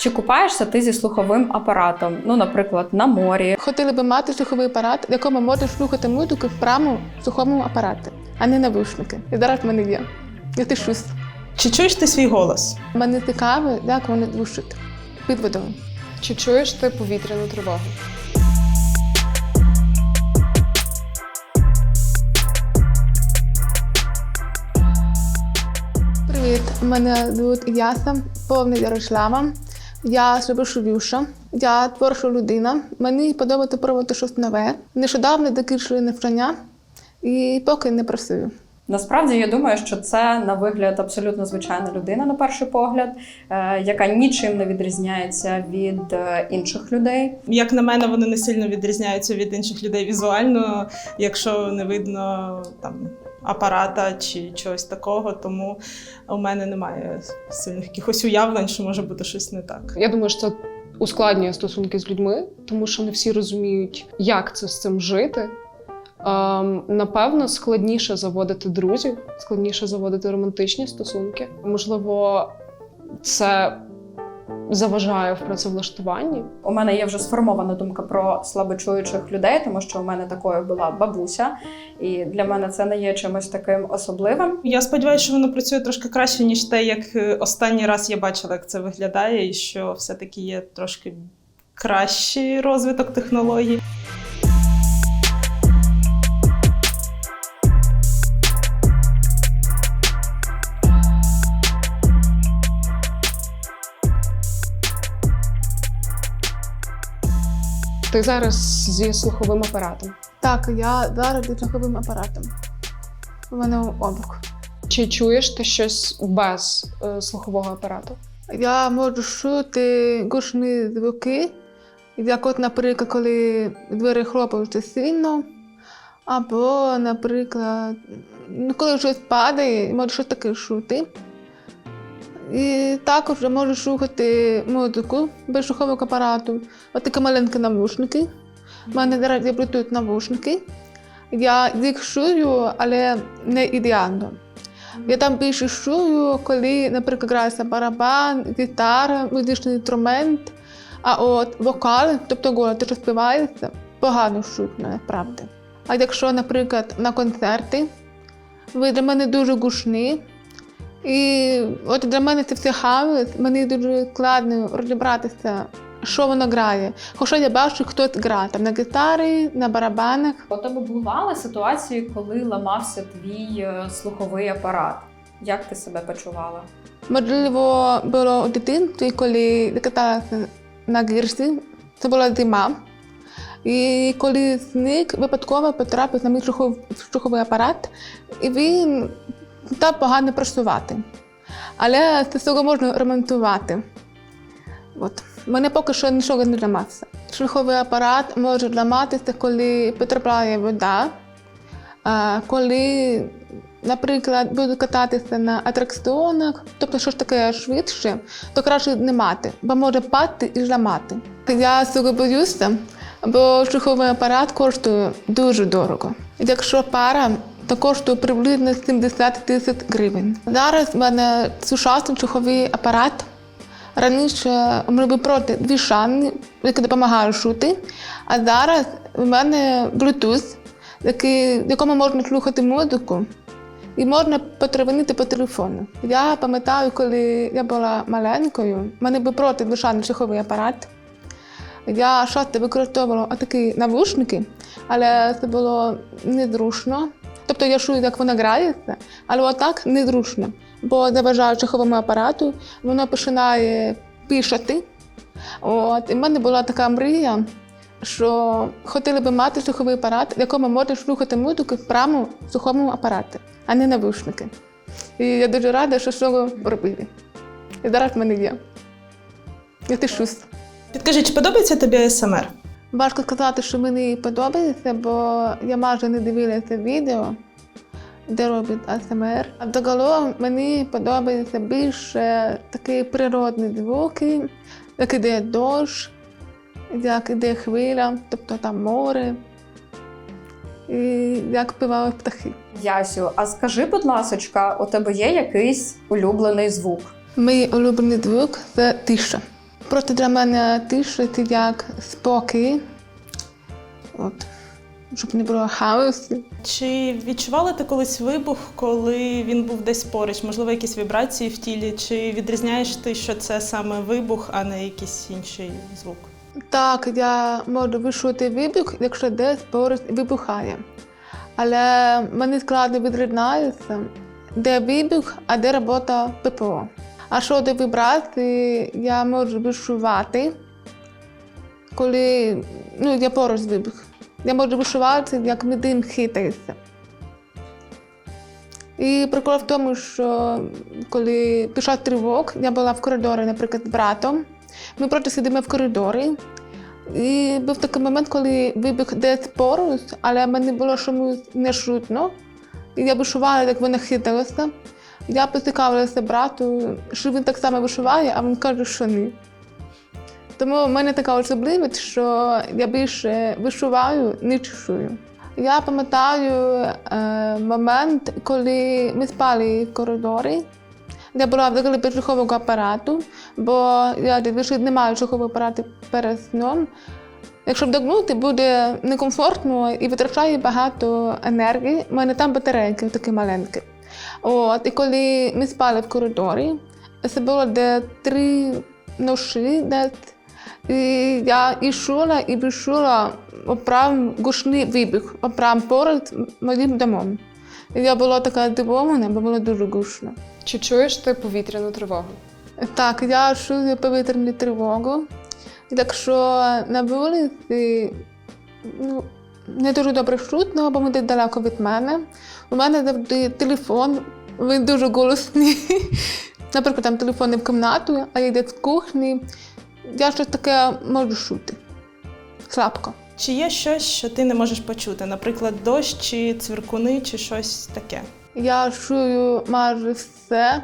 Чи купаєшся ти зі слуховим апаратом? Ну, наприклад, на морі. Хотіли би мати слуховий апарат, в якому можна слухати музику в прямому слуховому апараті, а не навушники. І зараз в мене є. Я тишусь. Чи чуєш ти свій голос? Мене цікаво, як вони звучать під водою. Чи чуєш ти повітряну тривогу? Привіт, мене звуть Яса, повна Ярослава. Я Слобошовюша, я творча людина. Мені подобається пробувати щось нове. Нещодавно закінчую навчання і поки не працюю. Насправді я думаю, що це на вигляд абсолютно звичайна людина на перший погляд, е, яка нічим не відрізняється від е, інших людей. Як на мене, вони не сильно відрізняються від інших людей візуально, якщо не видно там апарата чи чогось такого. Тому у мене немає сильних якихось уявлень, що може бути щось не так. Я думаю, що це ускладнює стосунки з людьми, тому що не всі розуміють, як це з цим жити. Ем, напевно, складніше заводити друзів, складніше заводити романтичні стосунки. Можливо, це заважає в працевлаштуванні. У мене є вже сформована думка про слабочуючих людей, тому що у мене такою була бабуся, і для мене це не є чимось таким особливим. Я сподіваюся, що воно працює трошки краще, ніж те, як е, останній раз я бачила, як це виглядає, і що все-таки є трошки кращий розвиток технологій. Ти зараз зі слуховим апаратом. Так, я зараз зі слуховим апаратом. У мене обух. Чи чуєш ти щось без е, слухового апарату? Я можу чути гучні звуки, як от, наприклад, коли двері хлопаються сильно, або, наприклад, ну, коли щось падає, можу щось таке чути. І також я можу слухати музику без слухового апарату. Ось такі маленькі навушники. У мене є Bluetooth навушники. Я їх чую, але не ідеально. Я там більше чую, коли, наприклад, грається барабан, гітара, музичний інструмент, а от вокал, тобто голос, те, що співається, погано чутно, насправді. А якщо, наприклад, на концерти, ви для мене дуже гучні, і от для мене це все хаос, мені дуже складно розібратися, що воно грає. Хоча я бачу, хтось грає там на гітарі, на барабанах. У тебе бували ситуації, коли ламався твій е, слуховий апарат. Як ти себе почувала? Можливо, було у дитинстві, коли каталася на гірці, це була зима. І коли сніг випадково потрапив на мій слухов- слуховий апарат, і він став погано працювати. Але це всього можна ремонтувати. От. Мене поки що нічого не ламався. Слуховий апарат може ламатися, коли потрапляє вода, коли, наприклад, буду кататися на атракціонах, тобто щось таке швидше, то краще не мати, бо може падати і зламати. Я цього боюся, бо слуховий апарат коштує дуже дорого. Якщо пара, то коштує приблизно 70 тисяч гривень. Зараз в мене сучасний слуховий апарат. Раніше ми були проти дві шани, які допомагають чути. А зараз в мене Bluetooth, який, в якому можна слухати музику і можна потеревенити по телефону. Я пам'ятаю, коли я була маленькою, в мене був проти двошаний слуховий апарат. Я часто використовувала такі навушники, але це було незручно. Тобто я чую, як вона грається, але отак незручно. Бо заважаю слуховому апарату, воно починає пішати. От, і в мене була така мрія, що хотіли би мати слуховий апарат, в якому можна слухати музику прямо в сухому апараті, а не навушники. І я дуже рада, що цього робили. І зараз в мене є. Я тишусь. Підкажи, чи подобається тобі СМР? Важко сказати, що мені подобається, бо я майже не дивилася відео, де роблять АСМР. А загалом мені подобаються більше такі природні звуки, як іде дощ, як іде хвиля, тобто там море, і як співають птахи. Ясю, а скажи, будь ласочка, у тебе є якийсь улюблений звук? Мій улюблений звук це тиша. Просто для мене тиша це як спокій. От. Щоб не було хаосу. Чи відчувала ти колись вибух, коли він був десь поруч? Можливо, якісь вібрації в тілі? Чи відрізняєш ти, що це саме вибух, а не якийсь інший звук? Так, я можу вишути вибух, якщо десь поруч вибухає. Але мені складно відрізняється, де вибух, а де робота ППО. А щодо вібрації, я можу відчувати, коли ну, я поруч вибух. Я можу відчувати, як мій дим хитається. І прикол в тому, що коли пішов тривог, я була в коридорі, наприклад, з братом. Ми просто сидимо в коридорі. І був такий момент, коли вибіг десь поруч, але мені було чомусь не чутно. І я вишивала, як вона хиталася. Я поцікавилася брату, що він так само вишиває, а він каже, що ні. Тому в мене така особливість, що я більше вишиваю, не чую. Я пам'ятаю е, момент, коли ми спали в коридорі. Я була взагалі без слухового апарату, бо я дивлюся, не маю слухового апарату перед сном. Якщо вдягнути, буде некомфортно і витрачає багато енергії. У мене там батарейки такі маленькі. От, і коли ми спали в коридорі, це було де три ноші, десь. І я чула, і відчула прям гучний вибух, прям поряд моїм домом. І я була така здивована, бо було дуже гучно. Чи чуєш ти повітряну тривогу? Так, я чую повітряну тривогу. І Якщо на вулиці ну, не дуже добре чутно, бо ми далеко від мене. У мене завжди телефон, він дуже голосний. Наприклад, там телефон не в кімнату, а йде в кухні. Я щось таке можу чути. Слабко. Чи є щось, що ти не можеш почути? Наприклад, дощ, чи цвіркуни, чи щось таке? Я чую майже все,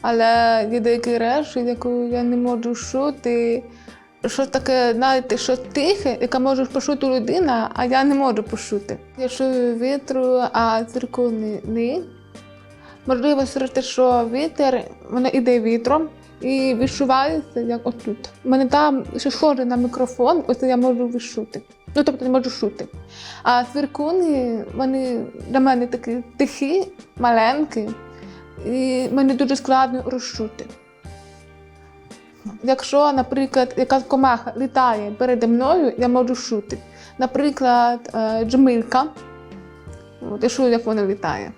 але є деякі речі, яку я не можу чути. Що таке, знаєте, що тихе, яке може почути людина, а я не можу почути. Я чую вітру, а циркуни ні. Можливо, через те, що вітер, воно іде вітром і відчувається як отут. У мене там ще схоже на мікрофон, ось я можу відчути. Ну, тобто не можу чути. А цвіркуни, вони для мене такі тихі, маленькі, і мені дуже складно розчути. Якщо, наприклад, якась комаха літає переді мною, я можу чути. Наприклад, е, джмилька, От, я чую, як вона літає.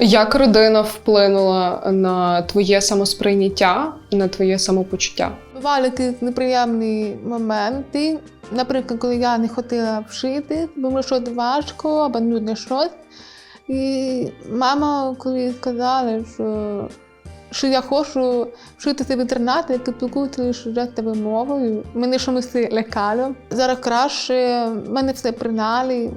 Як родина вплинула на твоє самосприйняття, на твоє самопочуття? Бували якісь неприємні моменти. Наприклад, коли я не хотіла вшити, бо було щось важко або нудне щось. І мама коли сказала, що, що я хочу вчитися в інтернаті, який спілкується лише жестовою мовою. Мене це лякало. Зараз краще, мене все прийняли.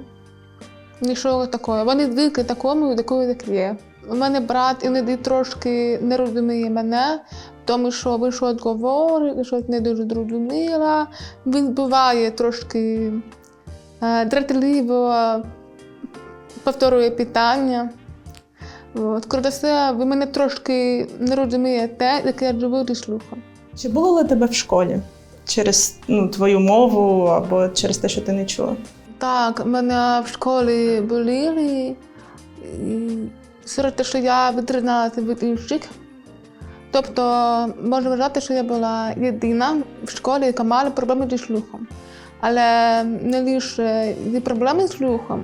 Нічого такого. Вони звикли такому, такою, як є. У мене брат іноді трошки не розуміє мене, тому що він щось говорить, щось не дуже зрозуміла. Він буває трошки е, дратливо повторює питання. От. Все, ви мене трошки не розумієте, як я живу слухом. Чи було тебе в школі через ну, твою мову або через те, що ти не чула? Так, мене в школі боліли, і через те, що я відрізналася від інших. Тобто, можна вважати, що я була єдина в школі, яка мала проблеми зі слухом. Але не лише зі проблеми з слухом,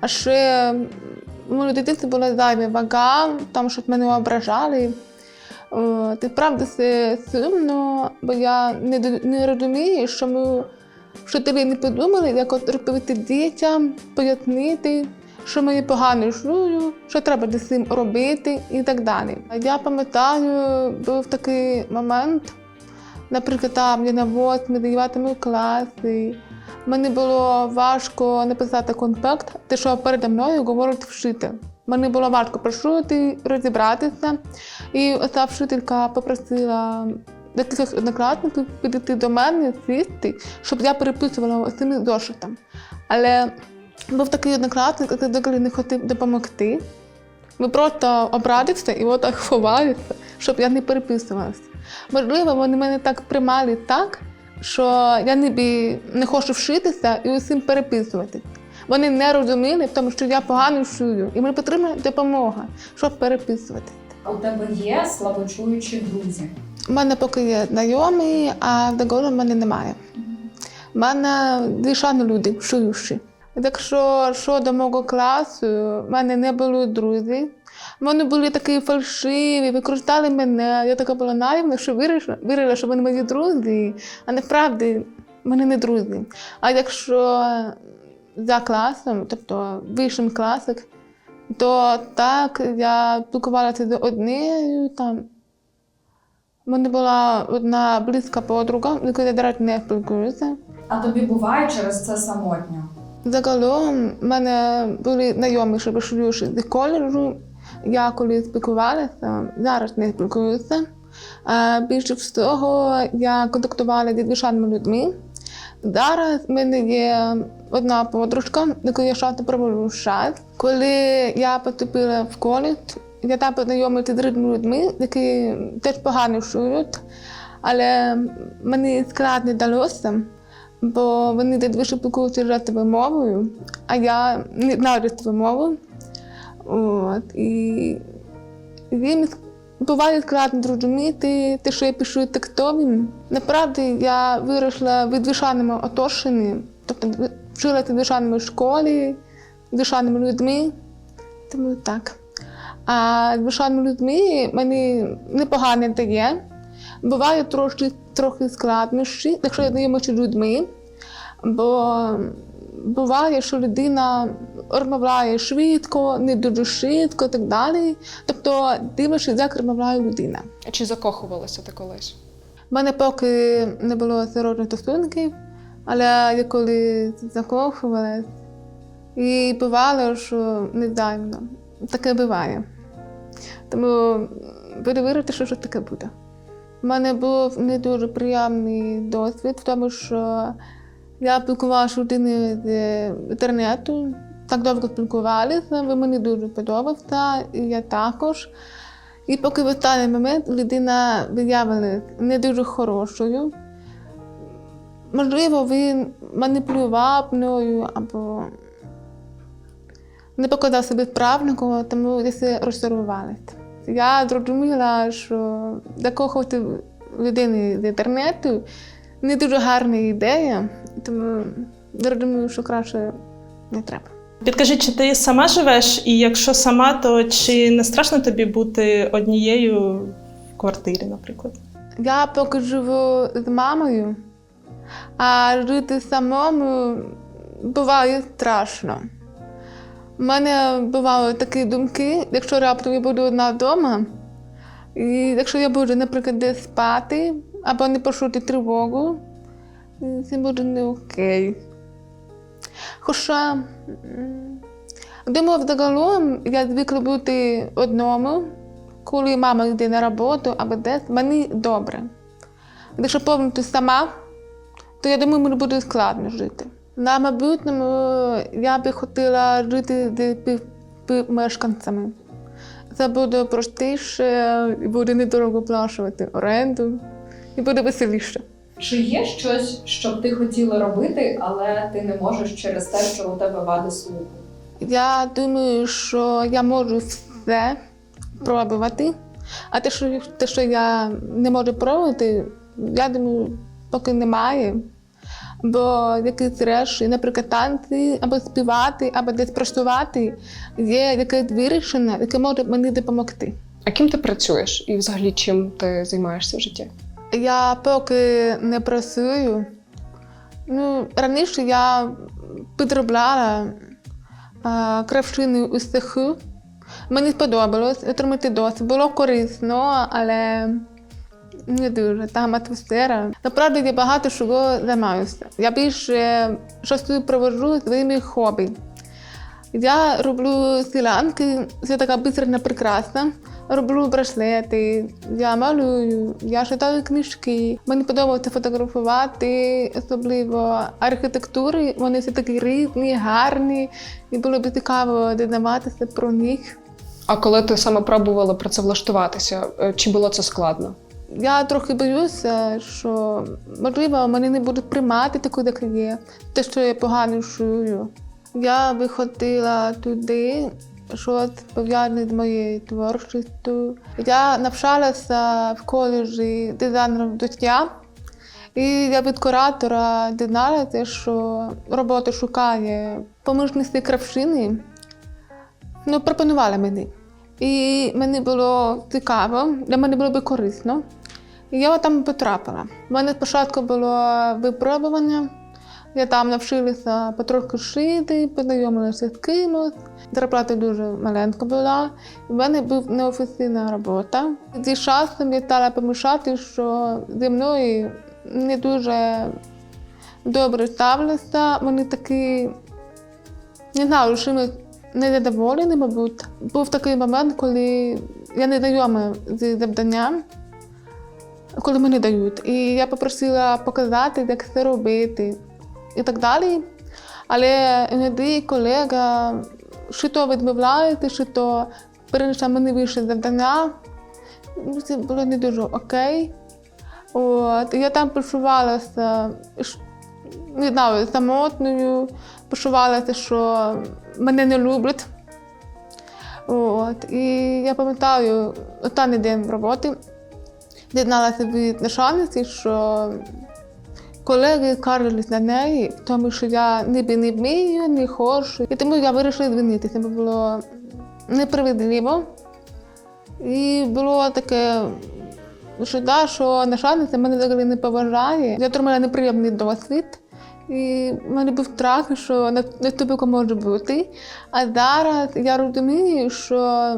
а ще моєму дитинстві була зайва вага, там щось мене ображали. От, і правда, це сумно, бо я не, не розумію, що ми вчителі не подумали, як розповісти дітям, пояснити, що мені погано чую, що треба з цим робити і так далі. Я пам'ятаю, був такий момент, наприклад, там я на 8-9 класі. Мені було важко написати конспект, те, що передо мною говорить вчитель. Мені було важко почути, розібратися. І оця вчителька попросила деяких однокласників підійти до мене, сісти, щоб я переписувала цим зошитом. Але був такий однокласник, який взагалі не хотів допомогти. Ми просто обрадився і отак ховалися, щоб я не переписувалася. Можливо, вони мене так приймали так, що я ніби не хочу вчитися і усім переписувати. Вони не розуміли, тому що я погано чую, і мені потрібна допомога, щоб переписувати. А у тебе є слабочуючі друзі? У мене поки є знайомі, а договору в мене немає. У мене звичайно люди чуючі. Якщо щодо мого класу, в мене не було друзів. Вони були такі фальшиві, використали мене. Я така була наївна, що вирішила, вірила, що вони мої друзі, а насправді вони не друзі. А якщо за класом, тобто вищим класом, то так я спілкувалася з однією там. У мене була одна близька подруга, з якою я зараз не спілкуюся. А тобі буває через це самотньо? Загалом в мене були знайомі, що пішли з коледжу. Я коли спілкувалася, зараз не спілкуюся. Більше всього я контактувала зі звичайними людьми. Зараз в мене є одна подружка, з якою я часто проводжу час. Коли я поступила в коледж, я там познайомилася з рідними людьми, які теж погано чують, але мені складно далося, бо вони дуже спілкуються жестовою мовою, а я не знаю жестову мову. От, і їм буває складно зрозуміти те, що я пишу текстові. Насправді я виросла в звичайному оточенні, тобто вчилася в звичайній школі, з звичайними людьми. Тому так. А з людьми мені непогано дає. Буває трошки, трохи складнощі, якщо я знайомася з людьми, бо буває, що людина розмовляє швидко, не дуже швидко і так далі. Тобто дивишся, як розмовляє людина. Чи закохувалася ти колись? У мене поки не було серйозних стосунків, але я коли закохувалась, і бувало, що невзаємно. Таке буває. Тому перевірити, що ж таке буде. У мене був не дуже приємний досвід тому, що я спілкувалася людиною з інтернету, так довго спілкувалися, він мені дуже подобався, і я також. І поки в останній момент людина виявилася не дуже хорошою. Можливо, він маніпулював мною або не показав себе справником, тому я розчарувалася. Я зрозуміла, що закохувати людини з інтернету не дуже гарна ідея, тому зрозумію, що краще не треба. Підкажи, чи ти сама живеш? І якщо сама, то чи не страшно тобі бути однією в квартирі, наприклад? Я поки живу з мамою, а жити самому буває страшно. У мене бувають такі думки, якщо раптом я буду одна вдома, і якщо я буду, наприклад, десь спати або не почути тривогу, це буде не окей. Хоча, думаю, загалом я звикла бути одному, коли мама йде на роботу або десь, мені добре. Якщо повністю сама, то я думаю, мені буде складно жити. На майбутньому я би хотіла жити з співмешканцями. Це буде простіше, і буде недорого плачувати оренду, і буде веселіше. Чи є щось, що б ти хотіла робити, але ти не можеш через те, що у тебе вади слуху? Я думаю, що я можу все пробувати, а те, що, те, що я не можу пробувати, я думаю, поки немає. Бо якісь речі, наприклад, танці, або співати, або десь працювати, є якесь вирішення, яке може мені допомогти. А ким ти працюєш і взагалі чим ти займаєшся в житті? Я поки не працюю. Ну, раніше я підробляла а, кравчини у цеху. Мені сподобалось отримати досвід. Було корисно, але не дуже. Там атмосфера. Насправді я багато чого займаюся. Я більше часу проводжу своїми хобі. Я роблю сіланки, це така бисерна прикраса. Роблю браслети, я малюю, я читаю книжки. Мені подобається фотографувати, особливо архітектури. Вони все такі різні, гарні, і було б цікаво дізнаватися про них. А коли ти саме пробувала працевлаштуватися, е, чи було це складно? я трохи боюся, що можливо мене не будуть приймати таку, як є, те, що я погано чую. Я виходила туди, щось пов'язане з моєю творчістю. Я навчалася в коледжі дизайнером взуття. І я від куратора дізналася, що робота шукає помічниці кравчини. Ну, пропонували мені. І мені було цікаво, для мене було би корисно. І я там потрапила. У мене спочатку було випробування. Я там навчилася потрохи шити, познайомилася з кимось. Зарплата дуже маленька була. У мене була неофіційна робота. Зі часом я стала помічати, що зі мною не дуже добре ставляться. Вони такі, не знаю, чимось незадоволені, мабуть. Був такий момент, коли я не знайома з завданням, коли мені дають. І я попросила показати, як це робити і так далі. Але іноді колега чи то відмовляється, чи то перенесе мені вище завдання. Ну, Це було не дуже окей. От, я там почувалася, не знаю, самотною, почувалася, що мене не люблять. От, і я пам'ятаю, останній день роботи дізналася від начальниці, що колеги скаржились на неї, тому що я ніби не вмію, не хочу. І тому я вирішила звільнитися, бо було несправедливо. І було таке що, да, що начальниця мене взагалі не поважає. Я отримала неприємний досвід. І в мене був страх, що на- наступного може бути. А зараз я розумію, що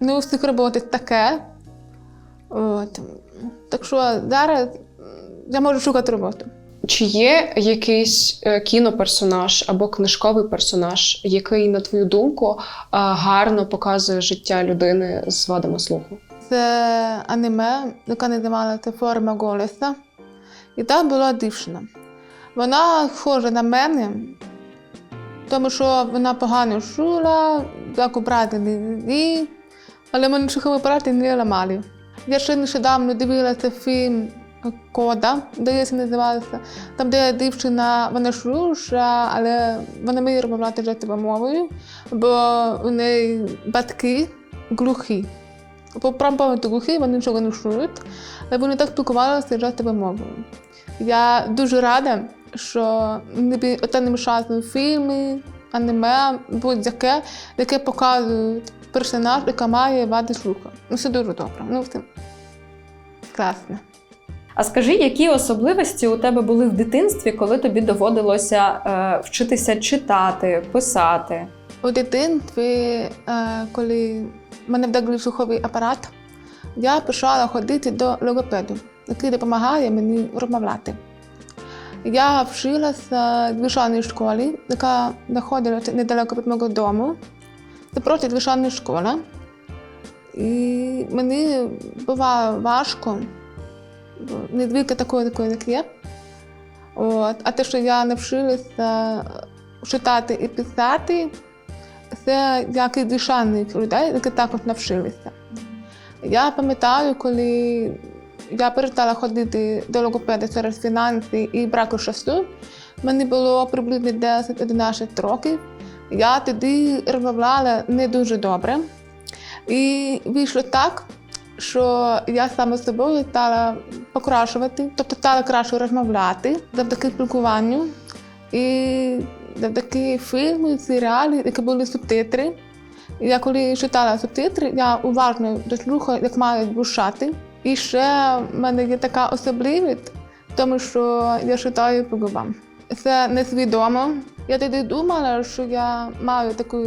не у всіх роботи таке. От. Так що зараз я можу шукати роботу. Чи є якийсь е, кіноперсонаж або книжковий персонаж, який, на твою думку, е, гарно показує життя людини з вадами слуху? Це аніме, яке називалося Форма голоса. І там була дівчина. Вона схожа на мене, тому що вона погано чула, як обрати DVD, але мене слухові апарати не ламали. Я ще нещодавно дивилася фільм Кода, здається, називався, там, де дівчина вона чуша, але вона вміє розмовляти жестовою мовою, бо у неї батьки глухі. По правду глухі, вони нічого не чують, але вони так спілкувалися жестовою мовою. Я дуже рада, що ніби останнім часом фільми, аніме, будь-яке, яке показують персонаж, яка має вади слуху. Ну, це дуже добре. Ну, це класно. А скажи, які особливості у тебе були в дитинстві, коли тобі доводилося е, вчитися читати, писати? У дитинстві, е, коли мене вдягли слуховий апарат, я почала ходити до логопеду, який допомагає мені розмовляти. Я вчилася в звичайній школі, яка знаходилася недалеко від мого дому. Це просто звичайна школа. І мені було важко, бо не звикла такою, такою, як є. От. А те, що я навчилася читати і писати, це як і звичайних людей, які також навчилися. Я пам'ятаю, коли я перестала ходити до логопеда через фінанси і браку часу, мені було приблизно 10-11 років. Я тоді розмовляла не дуже добре. І вийшло так, що я саме з собою стала покращувати, тобто стала краще розмовляти завдяки спілкуванню. І завдяки фільму, серіалі, які були субтитри. Я коли читала субтитри, я уважно дослухала, як мають звучати. І ще в мене є така особливість, тому що я читаю по губам. Це несвідомо. Я тоді думала, що я маю таку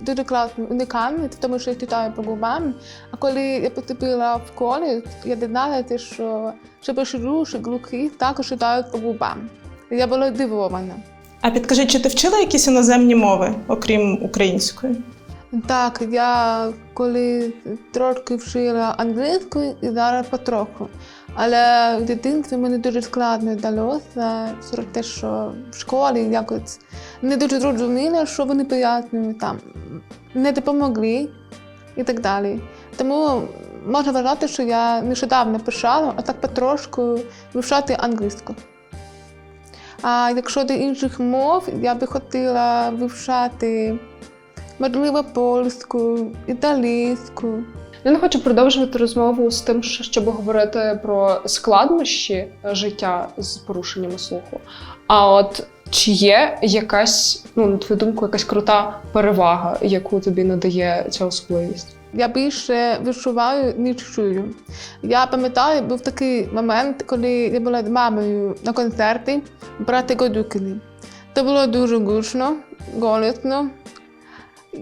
дуже класну унікальність, тому що я читаю по губам. А коли я поступила в коледж, я дізналася, що ще поширю, що глухі також читають по губам. Я була здивована. А підкажи, чи ти вчила якісь іноземні мови, окрім української? Так, я коли трошки вчила англійську і зараз потроху. Але в дитинстві мені дуже складно вдалося через те, що в школі якось не дуже зрозуміла, що вони пояснюють там, не допомогли і так далі. Тому можна вважати, що я нещодавно почала, а так потрошку вивчати англійську. А якщо до інших мов, я би хотіла вивчати, можливо, польську, італійську. Я не хочу продовжувати розмову з тим, щоб говорити про складнощі життя з порушеннями слуху. А от чи є якась, ну на твою думку, якась крута перевага, яку тобі надає ця особливість? Я більше відчуваю, ніж чую. Я пам'ятаю, був такий момент, коли я була з мамою на концерті брати Годюкіни. Це було дуже гучно, голосно.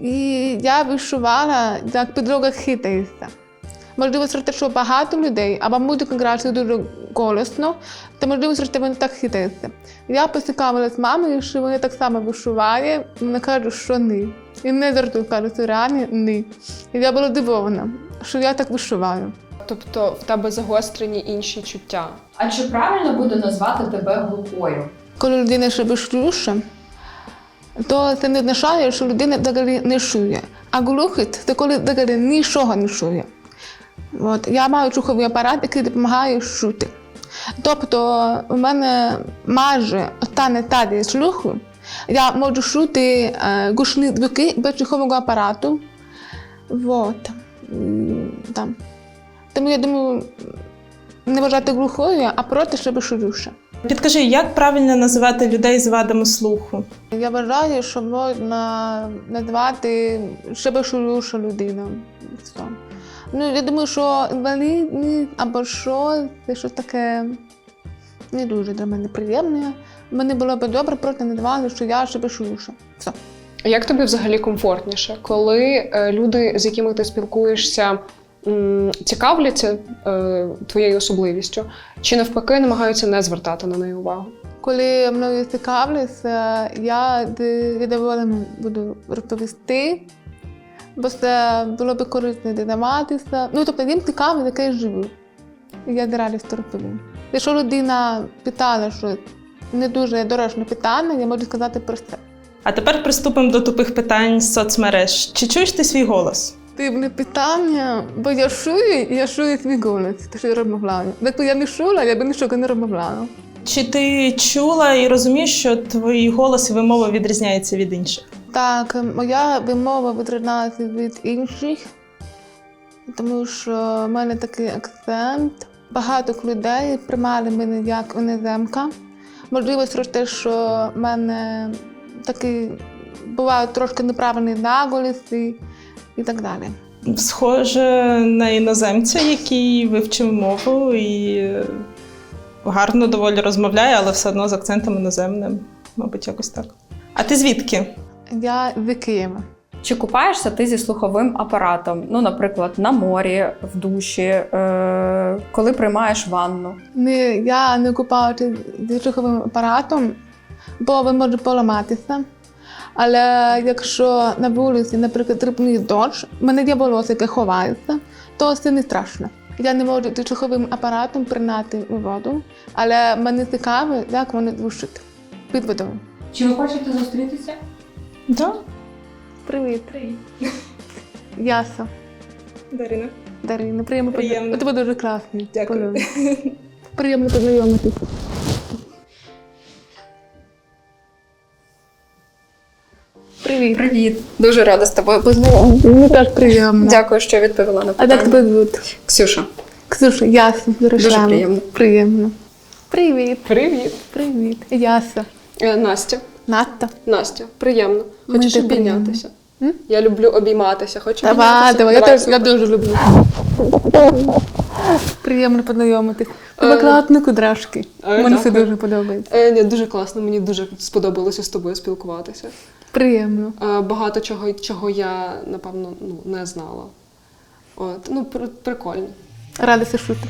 І я відчувала, як підлога хитається. Можливо, серед того, що багато людей, або музика грається дуже голосно, то можливо, серед того, вони так хитається. Я поцікавилася з мамою, що вони так само відчуває, вона каже, що ні. І не завжди кажуть, реально ні. І я була дивована, що я так відчуваю. Тобто в тебе загострені інші чуття. А чи правильно буде назвати тебе глухою? Коли людина ще безчуша, то це не означає, що людина взагалі не чує. А глухість це коли взагалі нічого не чує. От. Я маю чуховий апарат, який допомагає чути. Тобто у мене майже остання стадія слуху. Я можу чути е, гучні звуки без чухового апарату. Вот. М, Там. Тому я думаю, не вважати глухою, а проти себе чуюша. Підкажи, як правильно називати людей з вадами слуху? Я вважаю, що можна назвати шебешурюша людина. Все. Ну, я думаю, що інвалідність або що, це щось таке не дуже для мене приємне. Мені було б добре, просто назвали, що я шебешурюша. Все. Як тобі взагалі комфортніше, коли е, люди, з якими ти спілкуєшся, цікавляться е, твоєю особливістю, чи навпаки намагаються не звертати на неї увагу? Коли мною цікавляться, я з буду розповісти, бо це було б корисно дізнаватися. Ну, тобто їм цікаво, яке я живу. І я з радістю розповім. Якщо людина питала щось не дуже дорожне питання, я можу сказати про це. А тепер приступимо до тупих питань з соцмереж. Чи чуєш ти свій голос? Дивне питання, бо я чую, і я чую свій голос, те, що я розмовляю. Якби я не чула, я б нічого не розмовляла. Чи ти чула і розумієш, що твій голос і вимова відрізняється від інших? Так, моя вимова відрізняється від інших, тому що в мене такий акцент. Багато людей приймали мене як іноземка. Можливо, через те, що в мене такий бувають трошки неправильні наголоси і так далі. Схоже на іноземця, який вивчив мову і гарно доволі розмовляє, але все одно з акцентом іноземним. Мабуть, якось так. А ти звідки? Я з Києва. Чи купаєшся ти зі слуховим апаратом? Ну, наприклад, на морі, в душі, е- коли приймаєш ванну? Не, я не купаюся зі слуховим апаратом, бо він може поламатися. Але якщо на вулиці, наприклад, дрібний дощ, в мене є волосся, яке ховається, то це не страшно. Я не можу зі апаратом прийняти у воду, але мені цікаво, як вони звучать під водою. Чи ви хочете зустрітися? Да. Привіт. Привіт. Яса. Дарина. Дарина, приємно Приємно. Тебе дуже класний. Дякую. Приємно познайомитися. Привіт. Привіт. Дуже рада з тобою познайомитися. Мені теж приємно. Дякую, що відповіла на А як тебе звуть? Ксюша. Ксюша, Яса. Дуже приємно. Приємно. Привіт. Привіт, Привіт. Яса. Е, Настя. Надто. Настя, приємно. Мені Хочеш теж обійнятися? М? Я люблю обійматися. Хочу Давай, обійнятися? давай, я теж я супер. дуже люблю. Приємно познайомитись. Тебе Е, кудрашки. е, Мені це дякую. дуже подобається. Е, ні, дуже класно, мені дуже сподобалося з тобою спілкуватися. Приємно. Е, багато чого, чого я, напевно, ну, не знала. От, ну, пр- прикольно. Радися шути.